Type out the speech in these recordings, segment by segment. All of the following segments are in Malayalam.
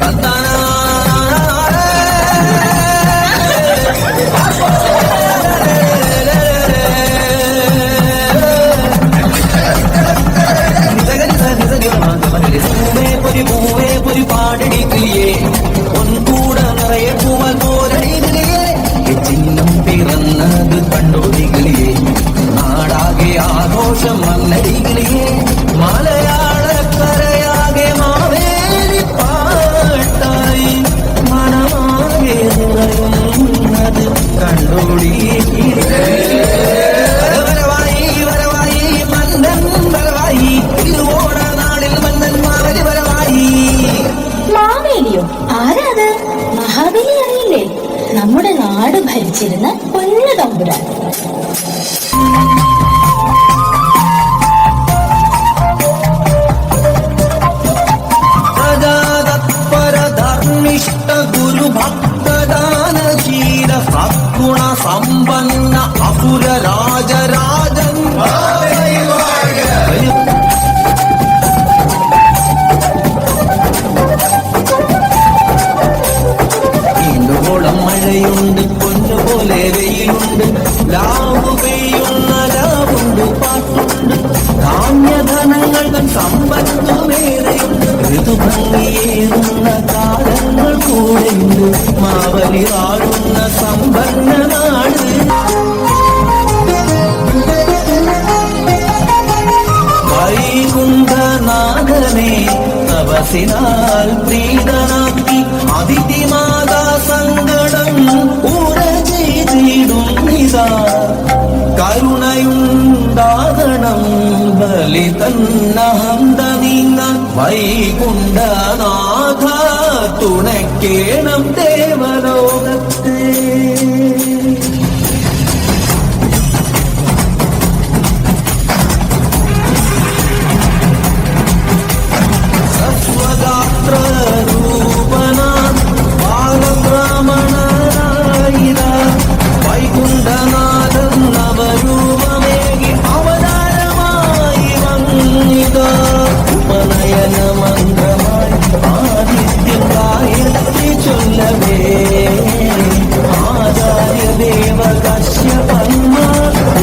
Bye-bye. നാട് ലാവ് പെയ്യുന്ന ലാവുണ്ട് പാട്ടുണ്ട് ധാന്യധനങ്ങൾ തൻ സമ്പത്തുമേറെയുണ്ട് കാലങ്ങൾ കൂടെയുണ്ട് മാവലി വാഴുന്ന സമ്പന്ന നാട് വൈകുണ്ഠനാഥനെ തപസിനാൽ പ്രീതനാക്കി അതിഥിമാതാ സങ്കടം ഉറ ചെയ്തിടും ഇതാ കരുണയുണ്ടാകണം. ബലി തന്നഹന്ത നീങ്ങ വൈകുണ്ഠനാഥ തുണക്കേണം ദേവലോകത്തെ. ഉപനയന മന്ത്രമായി ആദിത്യം ഗായത്രി ചൊല്ലവേ ആചാര്യദേവ കശ്യപന്മ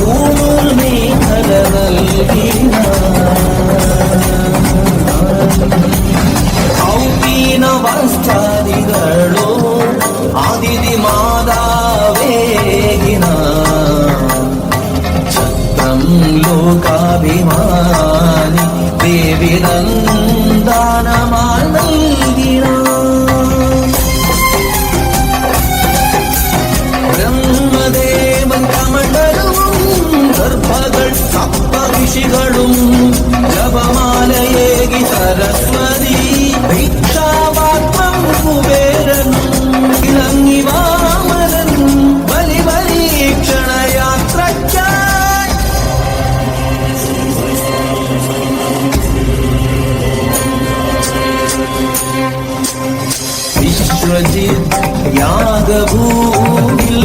ഊർ മേഖല നൽകിന ഔപീന വസ്താദികളോ അതിഥി മാതാവേകിന ഛത്രം ലോകാഭിമാനി ദേവി വിശ്വജിത് യാഗഭൂമിൽ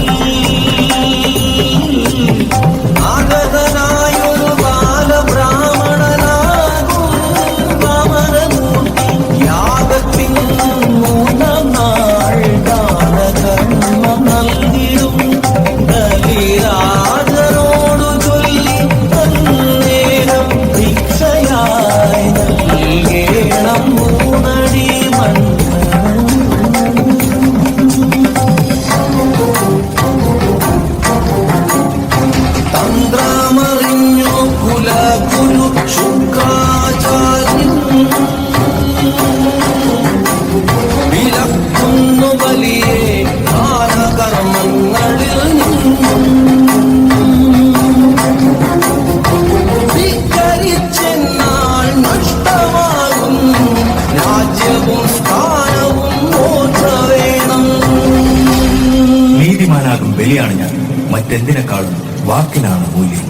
നീതിമാനാകും ബലിയാണ് ഞാൻ. മറ്റെന്തിനേക്കാളും വാക്കിനാണ് മൂല്യം.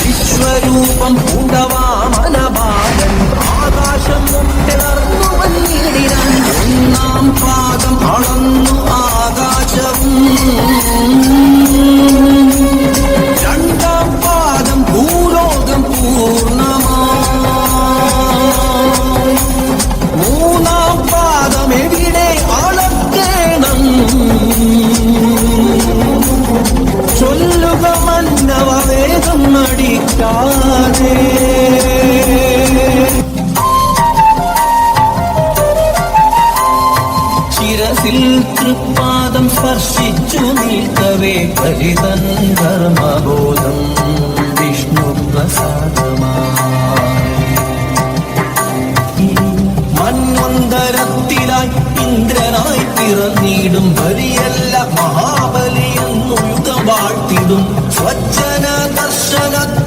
വിശ്വരൂപം ആകാശം മുട്ടിളർന്നു ശിരസിൽ തൃപ്പാദം സ്പർശിച്ചു നിൽക്കവേ ഹരിതൻ ധർമ്മബോധം വിഷ്ണു പ്രസാദമാ മന്വന്തരത്തിലായി ഇന്ദ്രനായി പിറന്നിടും ബലിയല്ല മഹാബലി എന്നു യുഗം വാഴ്ത്തിടും. സ്വജ്ജന ദർശനത്തിൻ